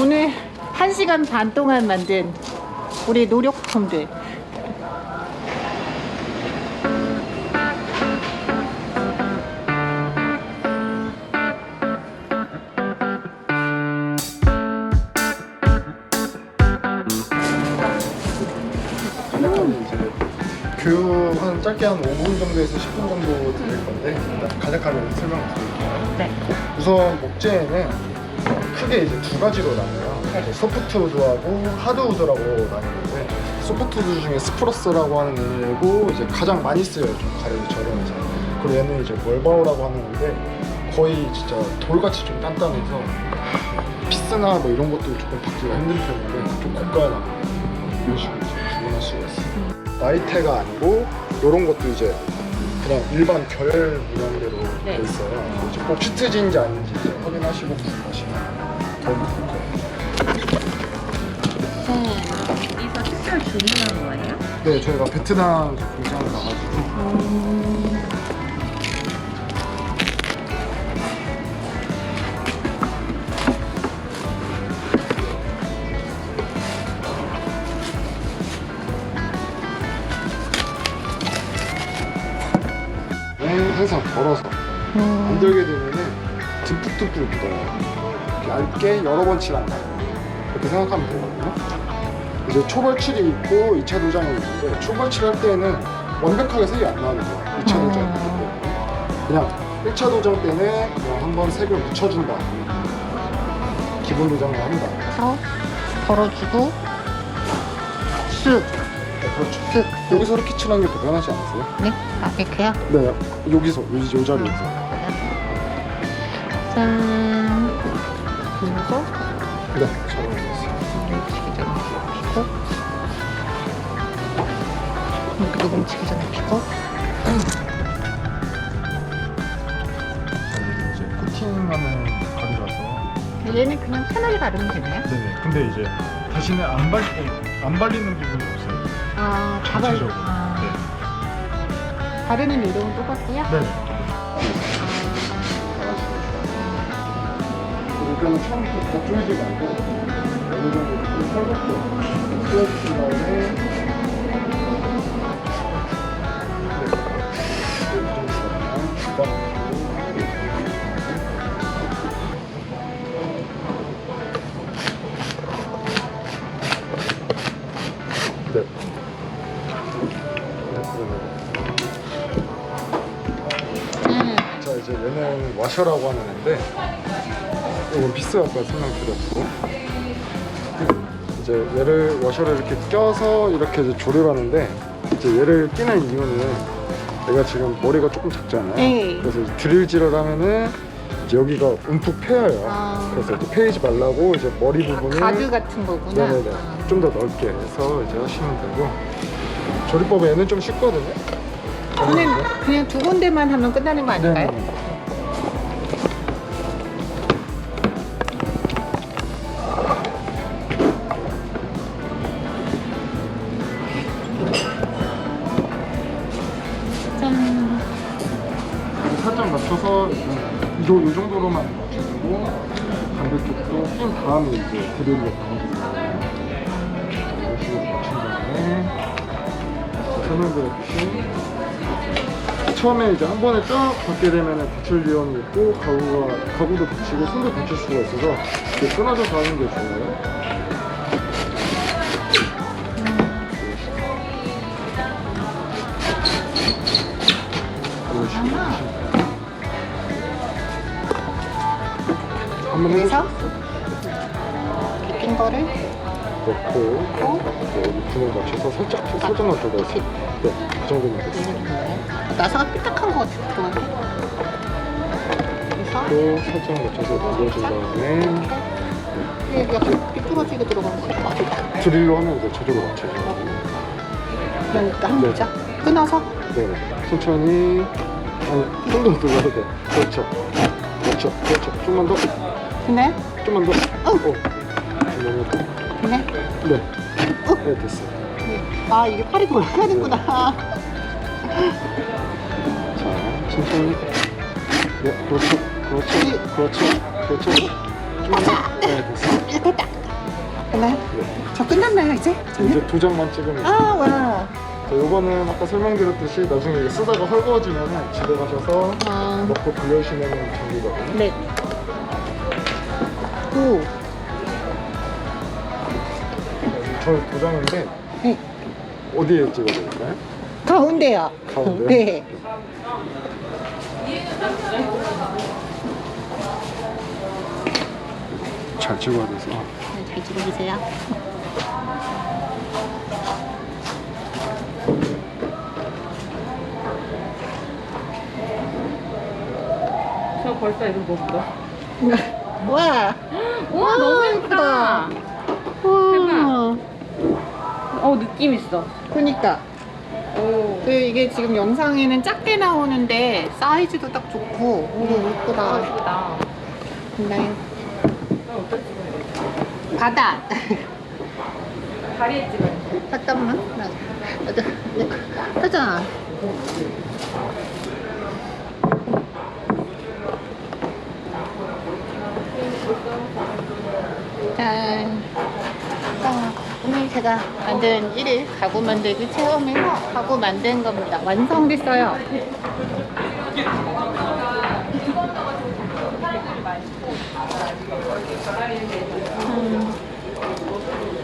오늘 1시간 반 동안 만든 우리 노력품들. 간략하게 이제 교육 한 짧게 한 5분 정도에서 10분 정도 드릴 건데 일단 간략하게 설명드릴게요. 네. 우선 목재에는 크게 이제 두 가지로 나눠요. 이제 소프트 우드하고 하드 우드라고 나뉘는데 소프트 우드 중에 스프러스라고 하는 얘고 이제 가장 많이 쓰여요. 좀 가격이 저렴해서. 그리고 얘는 이제 멀바우라고 하는 건데 거의 진짜 돌같이 좀 단단해서 피스나 뭐 이런 것도 조금 받기가 힘든 편인데 좀 고가에 나가요. 이런 식으로 이제 구분할 수가 있어요. 나이테가 아니고 이런 것도 이제 그냥 일반 결 문양대로 네. 돼 있어요. 이제 꼭 슈트지인지 아닌지 이제 확인하시고 구입하시면. 여기서 특별 주문한 거예요? 네, 저희가 베트남 공장을 가가지고 네, 항상 덜어서 안 들게 되면은 듬뿍듬뿍 묻어요. 이렇게 얇게 여러 번 칠한다. 그렇게 생각하면 되거든요. 이제 초벌칠이 있고 2차 도장이 있는데 초벌칠 할 때는 완벽하게 색이 안 나는 거예요. 2차 도장 음. 그냥 1차 도장 때는 그냥 한번 색을 묻혀준다. 기본 도장을 한다. 그래서 걸어주고 쓱. 네, 그렇죠. 쓱. 여기서 이렇게 칠하는 게더 편하지 않으세요? 네? 아, 이렇게요? 네, 여기서 요, 요 자리에서. 짠. 그래서 네, 잘 어울렸어요. 뭉치기 전에 피고 여기도 뭉치기 전에 피고 이제 코팅하는 가루라서. 얘는 그냥 편하게 바르면 되나요? 네네. 근데 이제 대신에 안 발, 안 발리는 부분이 없어요. 아, 다 발. 전체적으로. 아, 바르는 요령은 똑같고요? 네. 일단은 처음부터 다 쪼이지 말고 어느 정도 좀 털고 띄워주신 다음에 네. 자 이제 얘는 와셔라고 하는 애인데 이건 비스 아까 설명드렸고 이제 얘를 워셔를 이렇게 껴서 이렇게 이제 조립하는데 이제 얘를 끼는 이유는 얘가 지금 머리가 조금 작잖아요 네. 그래서 드릴질을 하면은 이제 여기가 움푹 패여요 아. 그래서 이제 패이지 말라고 이제 머리 부분을 가드 같은 거구나. 네네네 아. 좀더 넓게 해서 이제 하시면 되고 조립법은 얘는 좀 쉽거든요 저는 그냥 두 군데만 하면 끝나는 거 아닐까요? 네네. 짠. 살짝 맞춰서 이, 요, 요 정도로만 맞춰주고 반대쪽도 낀 다음에 이제 드릴로 가거든요. 이런 식으로 맞춘 다음에 설명드렸듯이 처음에 이제 한 번에 쫙 받게 되면 다칠 위험이 있고 가구가 가구도 다치고 손도 다칠 수가 있어서 이렇게 끊어져서 하는 게 좋아요. 이렇게 낀 거를 넣고 어? 네, 여기 분을 맞춰서 살짝 살짝만 줘봐주세요. 네, 그 정도면 됐어요. 누르는 거예요. 나사가 삐딱한 거 같아 그동안. 그래서 또 살짝 맞춰서 눌러준 다음에 이게 약간 삐뚤어지게 들어가는 거 같아. 드릴로 하면 이제 저절로 맞춰져요. 그럼 일단 한번 보자. 끊어서 네, 천천히 아니 손도 눌러야 돼. 그렇죠, 그렇죠, 그렇죠. 좀만 더, 됐나요? 좀만 더. 어. 어. 네, 어? 네 됐어요. 아 이게 팔이 돌아가는구나. 자, 천천히. 네, 그렇죠, 그렇죠, 그렇죠, 그렇죠. 네, 됐어요. 됐다. 됐나요? 저 끝났나요 이제? 이제 두 장만 찍으면. 아 와. 자, 요거는 아까 설명드렸듯이 나중에 이거 쓰다가 헐거워지면 집에 가셔서 아, 넣고 돌려주시면 됩니거든요. 네. 오. 저는 두 장인데 네. 어디에 찍어드릴까요? 가운데요. 가운데요? 네. 잘 찍어야 돼서. 네, 잘 찍어주세요. 저 벌써 이거 먹어. 와. 와 너무 예쁘다. 와. 어 느낌 있어. 그니까. 오. 그 이게 지금 영상에는 작게 나오는데 사이즈도 딱 좋고 너무 예쁘다. 예쁘다. 네. 바다. 다리에 찍어. 잠깐만. 나, 나, 나, 하자. 짠. 자, 오늘 제가 만든 1일 가구 만들기 체험에서 가구 만든 겁니다. 완성됐어요. 음,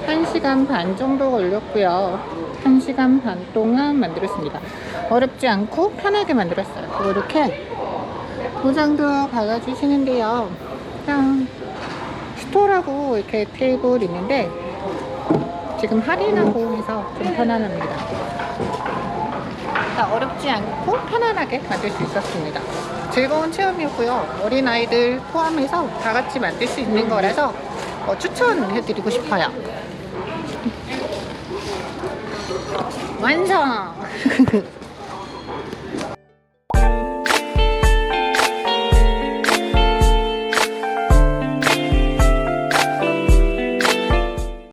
1시간 반 정도 걸렸고요. 1시간 반 동안 만들었습니다. 어렵지 않고 편하게 만들었어요. 그리고 이렇게 도장도 박아주시는데요. 그냥 스토라고 이렇게 테이블 있는데 지금 할인하고 해서 좀 편안합니다. 자, 어렵지 않고 편안하게 만들 수 있었습니다. 즐거운 체험이었고요. 어린아이들 포함해서 다 같이 만들 수 있는 거라서 어, 추천해드리고 싶어요. 완성!